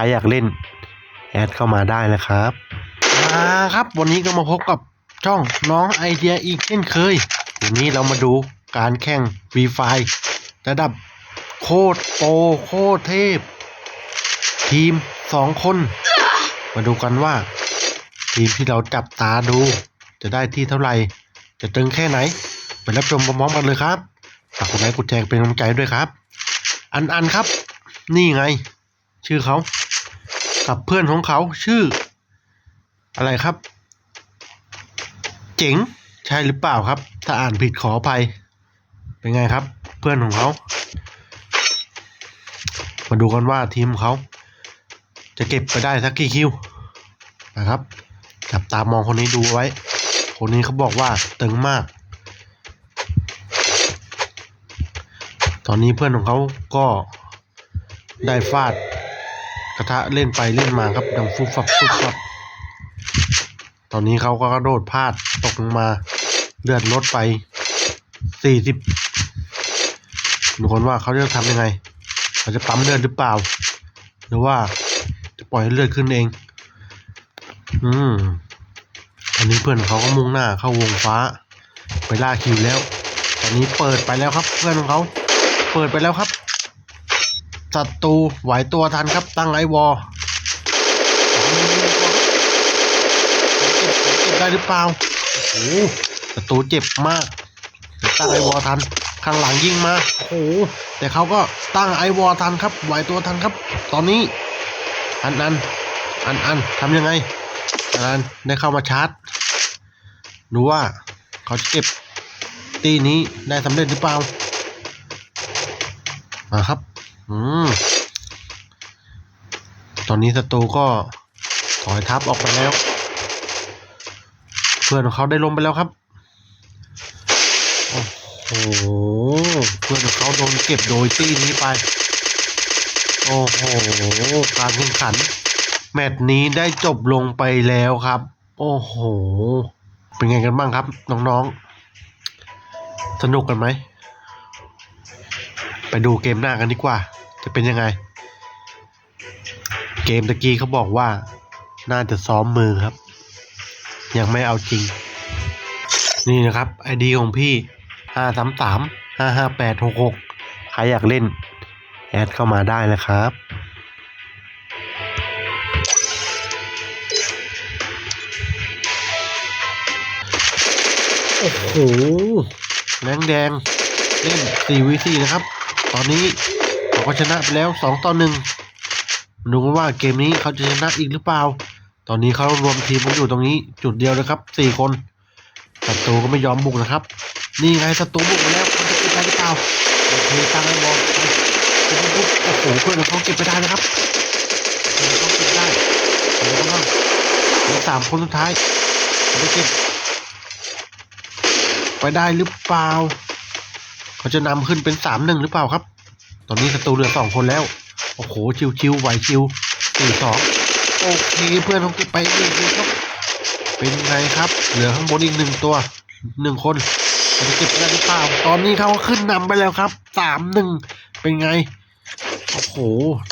ครอยากเล่นแอดเข้ามาได้นะครับ มาครับวันนี้ก็มาพบกับช่องน้องไอเดียอีกเช่นเคย วันนี้เรามาดูการแข่งฟรีไฟระดับโคตรโปโคตรเทพ ทีมสองคน มาดูกันว่า ทีมที่เราจับตาดู จะได้ที่เท่าไหร่ จะตึงแค่ไหน ไปรับชมพร้อมๆกันเลยครับฝากกดไลค์กดแชร์เป็นกำลังใจด้วยครับ อันอันครับ นี่ไง ชื่อเขา กับเพื่อนของเขาชื่อ อะไรครับ เจ๋งใช่หรือเปล่าครับ ถ้าอ่านผิดขออภัย เป็นไงครับ เพื่อนของเขา มาดูกันว่าทีมเขา จะเก็บไปได้สักกี่คิวนะครับ จับตามองคนนี้ดูไว้ คนนี้เขาบอกว่าตึงมาก ตอนนี้เพื่อนของเขาก็ได้ฟาด กระทะเล่นไปเล่นมาครับดังฟุบฟับฟุบฟับ ตอนนี้เขาก็กระโดดพลาดตกลงมา เลือดลดไปสี่สิบดูคนว่าเขาจะทำยังไงเขาจะปั๊มเลือดหรือเปล่า หรือว่าจะปล่อยให้เลือดขึ้นเอง อืมตอนนี้เพื่อนเขาก็มุ่งหน้าเข้าวงฟ้า ไปล่าคิวแล้ว ตอนนี้เปิดไปแล้วครับ เพื่อนของเขา เปิดไปแล้วครับ ศัตรูไหวตัวทันครับตั้งไอวอลเจ็บเจ็บได้หรือเปล่าโอ้โหศัตรูเจ็บมากตั้งไอวอลทันข้างหลังยิงมาโอ้โหแต่เขาก็ตั้งไอวอลทันครับไหวตัวทันครับ ตอนนี้ อันอันอันอันทำยังไงอันอันได้เข้ามาชาร์จดูว่าเขาจะเก็บตีนี้ได้สำเร็จหรือเปล่ามาครับ อืม ตอนนี้ศัตรูก็ถอยทับออกไปแล้ว เพื่อนของเขาได้ลงไปแล้วครับ โอ้โห เพื่อนของเขาโดนเก็บโดยตีนี้ไป โอ้โห การแข่งขัน แมตช์นี้ได้จบลงไปแล้วครับ โอ้โห เป็นไงกันบ้างครับ น้องๆ สนุกกันไหมไปดูเกมหน้ากันดีกว่า จะเป็นยังไง เกมตะกี้เขาบอกว่า น่าจะซ้อมมือครับ ยังไม่เอาจริง นี่นะครับไอดีของพี่ห้าสามสามห้าห้าแปดหกหกใครอยากเล่น แอดเข้ามาได้นะครับโอ้โหแดงแดงเล่น4 v 4นะครับ ตอนนี้ เขาชนะไปแล้ว2ต่อ1ดูกันว่าเกมนี้เขาจะชนะอีกหรือเปล่า ตอนนี้เขารวมทีมกันอยู่ตรงนี้จุดเดียวนะครับ4คนศัตรูก็ไม่ยอมบุกนะครับ นี่ไงศัตรูบุกมาแล้วเขาจะเก็บได้หรือเปล่าโอเคตั้งไว้บอลไปปุ๊บโอ้โหเพื่อนของเขาเก็บไปได้นะครับเพื่อนของเขาเก็บได้เดี๋ยวก็เหลือสามคนสุดท้ายเขาจะเก็บไปได้หรือเปล่า เขาจะนำขึ้นเป็นสามหนึ่งหรือเปล่าครับ ตอนนี้ศัตรูเหลือสองคนแล้ว โอ้โห ชิวๆไหวชิวสี่สองโอเคเพื่อนเขาเก็บไปหนึ่งครับ เป็นไงครับ เหลือข้างบนอีกหนึ่งตัวหนึ่งคนจะเก็บไปได้หรือเปล่า ตอนนี้เขาขึ้นนำไปแล้วครับสามหนึ่งเป็นไง โอ้โห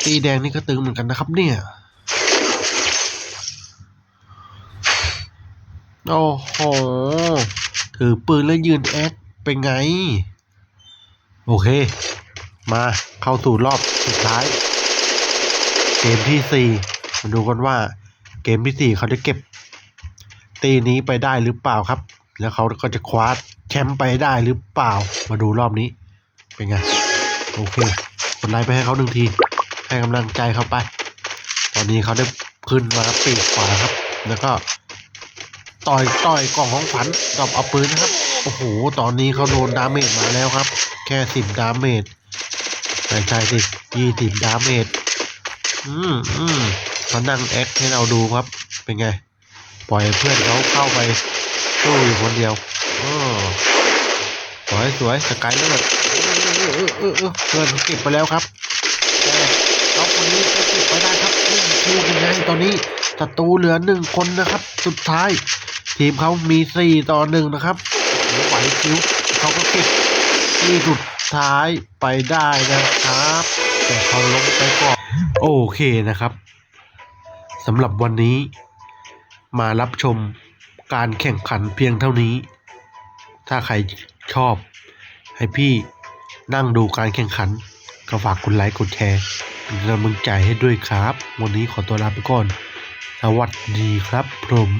ตีแดงนี่ก็ตึงเหมือนกันนะครับ เนี่ย โอ้โห ถือปืนแล้วยืนแอคเป็นไง โอเค มาเข้าสู่รอบสุดท้าย เกมที่สี่มาดูกันว่า เกมที่สี่เขาจะเก็บ ตีนี้ไปได้หรือเปล่าครับ แล้วเขาก็จะคว้าแชมป์ไปได้หรือเปล่า มาดูรอบนี้ เป็นไง โอเคกดไลค์ไปให้เขาหนึ่งที ให้กำลังใจเขาไป ตอนนี้เขาได้ขึ้นมาปีกขวาครับ แล้วก็ต่อยต่อยกล่องของขวัญดรอปเอาปืนนะครับ โอ้โห ตอนนี้เขาโดนดาเมจมาแล้วครับ แค่สิบดาเมจ ไม่ใช่สิยี่สิบดาเมจอืมอืมเขานั่งแอคให้เราดูครับ เป็นไง ปล่อยเพื่อนเขาเข้าไปสู้อยู่คนเดียวอสวยสวยสกายเลือดเออเออเออเพื่อนเขาเก็บไปแล้วครับเขาคนนี้ก็เก็บไปได้ครับนี่คือเป็นไงตอนนี้ศัตรูเหลือหนึ่งคนนะครับ สุดท้าย ทีมเขามีสี่ต่อหนึ่งนะครับโอ้โหไหวคิวเขาก็เก็บที่สุดท้ายไปได้นะ ครับ แต่เขาล้มไปก่อนโอเคนะครับสำหรับวันนี้ มารับชมการแข่งขันเพียงเท่านี้ ถ้าใครชอบ ให้พี่นั่งดูการแข่งขัน ก็ฝากกดไลค์กดแชร์เป็นกำลังใจให้ด้วยครับ วันนี้ขอตัวลาไปก่อน สวัสดีครับผม